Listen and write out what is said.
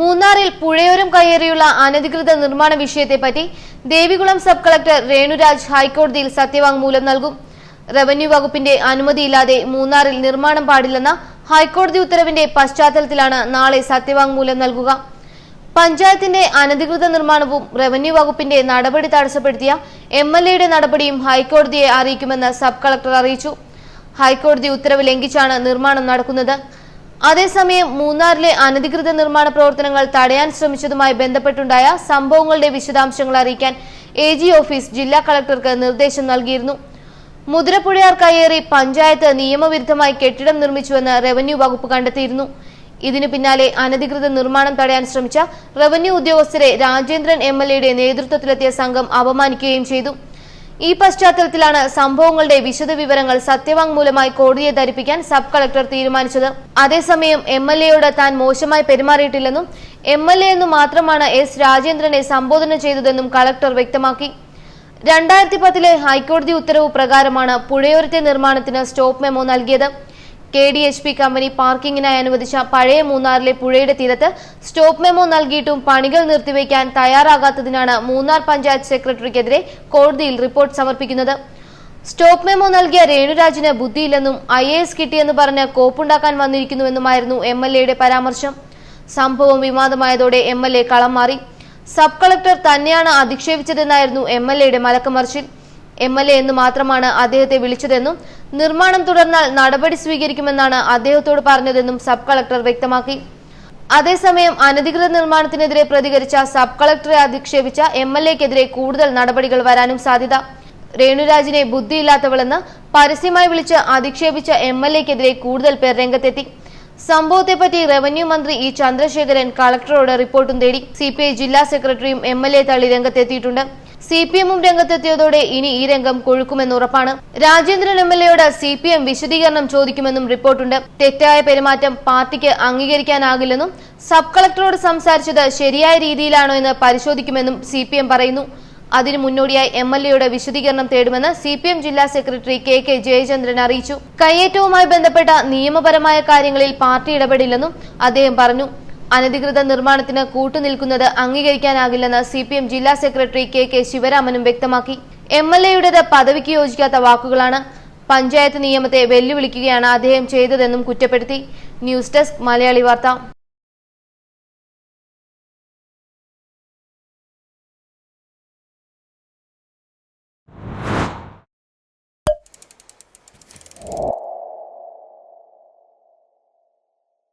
മൂന്നാറിൽ പുഴയോരം കയ്യേറിയുള്ള അനധികൃത നിർമ്മാണ വിഷയത്തെപ്പറ്റി ദേവികുളം സബ് കളക്ടർ രേണുരാജ് ഹൈക്കോടതിയിൽ സത്യവാങ്മൂലം നൽകും. റവന്യൂ വകുപ്പിന്റെ അനുമതിയില്ലാതെ മൂന്നാറിൽ നിർമ്മാണം പാടില്ലെന്ന ഹൈക്കോടതി ഉത്തരവിന്റെ പശ്ചാത്തലത്തിലാണ് നാളെ സത്യവാങ്മൂലം നൽകുക. പഞ്ചായത്തിന്റെ അനധികൃത നിർമ്മാണവും റവന്യൂ വകുപ്പിന്റെ നടപടി തടസ്സപ്പെടുത്തിയ എം എൽ എയുടെ നടപടിയും ഹൈക്കോടതിയെ അറിയിക്കുമെന്ന് സബ് കളക്ടർ അറിയിച്ചു. ഹൈക്കോടതി ഉത്തരവ് ലംഘിച്ചാണ് നിർമ്മാണം നടക്കുന്നത്. അതേസമയം മൂന്നാറിലെ അനധികൃത നിർമ്മാണ പ്രവർത്തനങ്ങൾ തടയാൻ ശ്രമിച്ചതുമായി ബന്ധപ്പെട്ടുണ്ടായ സംഭവങ്ങളുടെ വിശദാംശങ്ങൾ അറിയിക്കാൻ എ ജി ഓഫീസ് ജില്ലാ കളക്ടർക്ക് നിർദ്ദേശം നൽകിയിരുന്നു. മുതിരപ്പുഴയാർ കയ്യേറി പഞ്ചായത്ത് നിയമവിരുദ്ധമായി കെട്ടിടം നിർമ്മിച്ചുവെന്ന് റവന്യൂ വകുപ്പ് കണ്ടെത്തിയിരുന്നു. ഇതിനു പിന്നാലെ അനധികൃത നിർമ്മാണം തടയാൻ ശ്രമിച്ച റവന്യൂ ഉദ്യോഗസ്ഥരെ രാജേന്ദ്രൻ എം നേതൃത്വത്തിലെത്തിയ സംഘം അപമാനിക്കുകയും ചെയ്തു. ഈ പശ്ചാത്തലത്തിലാണ് സംഭവങ്ങളുടെ വിശദവിവരങ്ങൾ സത്യവാങ്മൂലമായി കോടതിയെ ധരിപ്പിക്കാൻ സബ് കളക്ടർ തീരുമാനിച്ചത്. അതേസമയം എം എൽ എയോട് താൻ മോശമായി പെരുമാറിയിട്ടില്ലെന്നും എം എൽ എ എന്നു മാത്രമാണ് എസ് രാജേന്ദ്രനെ സംബോധന ചെയ്തതെന്നും കളക്ടർ വ്യക്തമാക്കി. രണ്ടായിരത്തി പത്തിലെ ഹൈക്കോടതി ഉത്തരവ് പ്രകാരമാണ് പുഴയോരത്തെ നിർമ്മാണത്തിന് സ്റ്റോപ്പ് മെമ്മോ നൽകിയത്. K D H P company പാർക്കിങ്ങിനായി അനുവദിച്ച പഴയ മൂന്നാറിലെ പുഴയുടെ തീരത്ത് സ്റ്റോപ്പ് മെമ്മോ നൽകിയിട്ടും പണികൾ നിർത്തിവെക്കാൻ തയ്യാറാകാത്തതിനാണ് മൂന്നാർ പഞ്ചായത്ത് സെക്രട്ടറിക്കെതിരെ കോടതിയിൽ റിപ്പോർട്ട് സമർപ്പിക്കുന്നത്. സ്റ്റോപ്പ് മെമ്മോ നൽകിയ രേണുരാജിന് ബുദ്ധിയില്ലെന്നും ഐ എ എസ് കിട്ടിയെന്ന് പറഞ്ഞ് കോപ്പുണ്ടാക്കാൻ വന്നിരിക്കുന്നുവെന്നുമായിരുന്നു എം എൽ എയുടെ പരാമർശം. സംഭവം വിവാദമായതോടെ എം എൽ എ കളം മാറി. സബ് കളക്ടർ തന്നെയാണ് അധിക്ഷേപിച്ചതെന്നായിരുന്നു എം എൽ എയുടെ മലക്കമർച്ചിൽ. എം എൽ എ എന്ന് മാത്രമാണ് അദ്ദേഹത്തെ വിളിച്ചതെന്നും നിർമ്മാണം തുടർന്നാൽ നടപടി സ്വീകരിക്കുമെന്നാണ് അദ്ദേഹത്തോട് പറഞ്ഞതെന്നും സബ് കളക്ടർ വ്യക്തമാക്കി. അതേസമയം അനധികൃത നിർമ്മാണത്തിനെതിരെ പ്രതികരിച്ച സബ് കളക്ടറെ അധിക്ഷേപിച്ച എം എൽ എക്കെതിരെ കൂടുതൽ നടപടികൾ വരാനും സാധ്യത. രേണുരാജിനെ ബുദ്ധിയില്ലാത്തവളെന്ന് പരസ്യമായി വിളിച്ച് അധിക്ഷേപിച്ച എം എൽ എക്കെതിരെ കൂടുതൽ പേർ രംഗത്തെത്തി. സംഭവത്തെപ്പറ്റി റവന്യൂ മന്ത്രി ഇ ചന്ദ്രശേഖരൻ കളക്ടറോട് റിപ്പോർട്ടും തേടി. സി ജില്ലാ സെക്രട്ടറിയും എം എൽ എ തള്ളി രംഗത്തെത്തിയിട്ടുണ്ട്. സി പി എമ്മും രംഗത്തെത്തിയതോടെ ഇനി ഈ രംഗം കൊഴുക്കുമെന്ന് ഉറപ്പാണ്. രാജേന്ദ്രൻ എം എൽ എയോട് സി പി എം വിശദീകരണം ചോദിക്കുമെന്നും റിപ്പോർട്ടുണ്ട്. തെറ്റായ പെരുമാറ്റം പാർട്ടിക്ക് അംഗീകരിക്കാനാകില്ലെന്നും സബ് കളക്ടറോട് സംസാരിച്ചത് ശരിയായ രീതിയിലാണോ എന്ന് പരിശോധിക്കുമെന്നും സി പറയുന്നു. അതിനു മുന്നോടിയായി എം എൽ എയുടെ വിശദീകരണം തേടുമെന്ന് സി പി എം ജില്ലാ സെക്രട്ടറി കെ കെ ജയചന്ദ്രൻ അറിയിച്ചു. കയ്യേറ്റവുമായി ബന്ധപ്പെട്ട നിയമപരമായ കാര്യങ്ങളിൽ പാർട്ടി ഇടപെടില്ലെന്നും അദ്ദേഹം പറഞ്ഞു. അനധികൃത നിർമ്മാണത്തിന് കൂട്ടുനിൽക്കുന്നത് അംഗീകരിക്കാനാകില്ലെന്ന് സി പി എം ജില്ലാ സെക്രട്ടറി കെ കെ ശിവരാമനും വ്യക്തമാക്കി. എം എൽ എയുടേത് പദവിക്ക് യോജിക്കാത്ത വാക്കുകളാണ് പഞ്ചായത്ത് നിയമത്തെ വെല്ലുവിളിക്കുകയാണ് അദ്ദേഹം ചെയ്തതെന്നും കുറ്റപ്പെടുത്തി. ന്യൂസ് ഡെസ്ക് മലയാളി വാർത്ത.